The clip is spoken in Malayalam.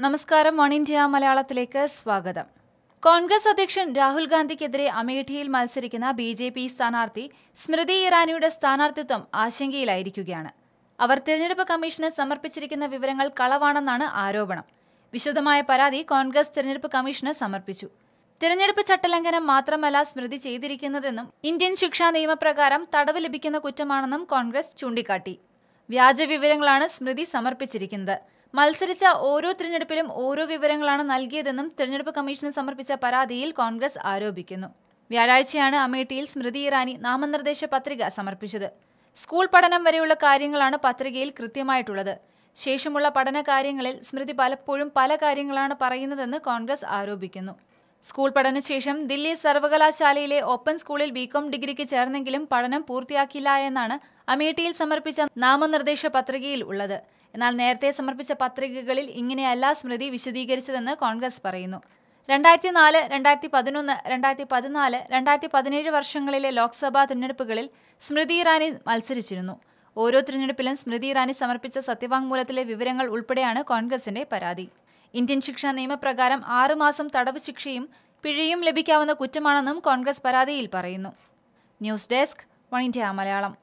നമസ്കാരം വൺ ഇന്ത്യ മലയാളത്തിലേക്ക് സ്വാഗതം. കോൺഗ്രസ് അധ്യക്ഷൻ രാഹുൽ ഗാന്ധിക്കെതിരെ അമേഠിയിൽ മത്സരിക്കുന്ന ബി ജെ പി സ്ഥാനാർത്ഥി സ്മൃതി ഇറാനിയുടെ സ്ഥാനാർത്ഥിത്വം ആശങ്കയിലായിരിക്കുകയാണ്. അവർ തിരഞ്ഞെടുപ്പ് കമ്മീഷന് സമർപ്പിച്ചിരിക്കുന്ന വിവരങ്ങൾ കളവാണെന്നാണ് ആരോപണം. വിശദമായ പരാതി കോൺഗ്രസ് തിരഞ്ഞെടുപ്പ് കമ്മീഷന് സമർപ്പിച്ചു. തിരഞ്ഞെടുപ്പ് ചട്ടലംഘനം മാത്രമല്ല സ്മൃതി ചെയ്തിരിക്കുന്നതെന്നും ഇന്ത്യൻ ശിക്ഷാ നിയമപ്രകാരം തടവ് ലഭിക്കുന്ന കുറ്റമാണെന്നും കോൺഗ്രസ് ചൂണ്ടിക്കാട്ടി. വ്യാജ വിവരങ്ങളാണ് സ്മൃതി സമർപ്പിച്ചിരിക്കുന്നത്. മത്സരിച്ച ഓരോ തിരഞ്ഞെടുപ്പിലും ഓരോ വിവരങ്ങളാണ് നൽകിയതെന്നും തിരഞ്ഞെടുപ്പ് കമ്മീഷന് സമർപ്പിച്ച പരാതിയിൽ കോൺഗ്രസ് ആരോപിക്കുന്നു. വ്യാഴാഴ്ചയാണ് അമേഠിയിൽ സ്മൃതി ഇറാനി നാമനിർദ്ദേശ പത്രിക സമർപ്പിച്ചത്. സ്കൂൾ പഠനം വരെയുള്ള കാര്യങ്ങളാണ് പത്രികയിൽ കൃത്യമായിട്ടുള്ളത്. ശേഷമുള്ള പഠന കാര്യങ്ങളിൽ സ്മൃതി പലപ്പോഴും പല കാര്യങ്ങളാണ് പറയുന്നതെന്ന് കോൺഗ്രസ് ആരോപിക്കുന്നു. സ്കൂൾ പഠനശേഷം ദില്ലി സർവകലാശാലയിലെ ഓപ്പൺ സ്കൂളിൽ ബികോം ഡിഗ്രിക്ക് ചേർന്നെങ്കിലും പഠനം പൂർത്തിയാക്കില്ല എന്നാണ് അമേഠിയിൽ സമർപ്പിച്ച നാമനിർദ്ദേശ പത്രികയിൽ ഉള്ളത്. എന്നാൽ നേരത്തെ സമർപ്പിച്ച പത്രികകളിൽ ഇങ്ങനെയല്ല സ്മൃതി വിശദീകരിച്ചതെന്ന് കോൺഗ്രസ് പറയുന്നു. രണ്ടായിരത്തി നാല് രണ്ടായിരത്തി പതിനൊന്ന് രണ്ടായിരത്തി പതിനാല് രണ്ടായിരത്തി പതിനേഴ് വർഷങ്ങളിലെ ലോക്സഭാ തിരഞ്ഞെടുപ്പുകളിൽ സ്മൃതി ഇറാനി മത്സരിച്ചിരുന്നു. ഓരോ തിരഞ്ഞെടുപ്പിലും സ്മൃതി ഇറാനി സമർപ്പിച്ച സത്യവാങ്മൂലത്തിലെ വിവരങ്ങൾ ഉൾപ്പെടെയാണ് കോൺഗ്രസിന്റെ പരാതി. ഇന്ത്യൻ ശിക്ഷാ നിയമപ്രകാരം ആറുമാസം തടവ് ശിക്ഷയും പിഴയും ലഭിക്കാവുന്ന കുറ്റമാണെന്നും കോൺഗ്രസ് പരാതിയിൽ പറയുന്നു. News desk one India Malayalam.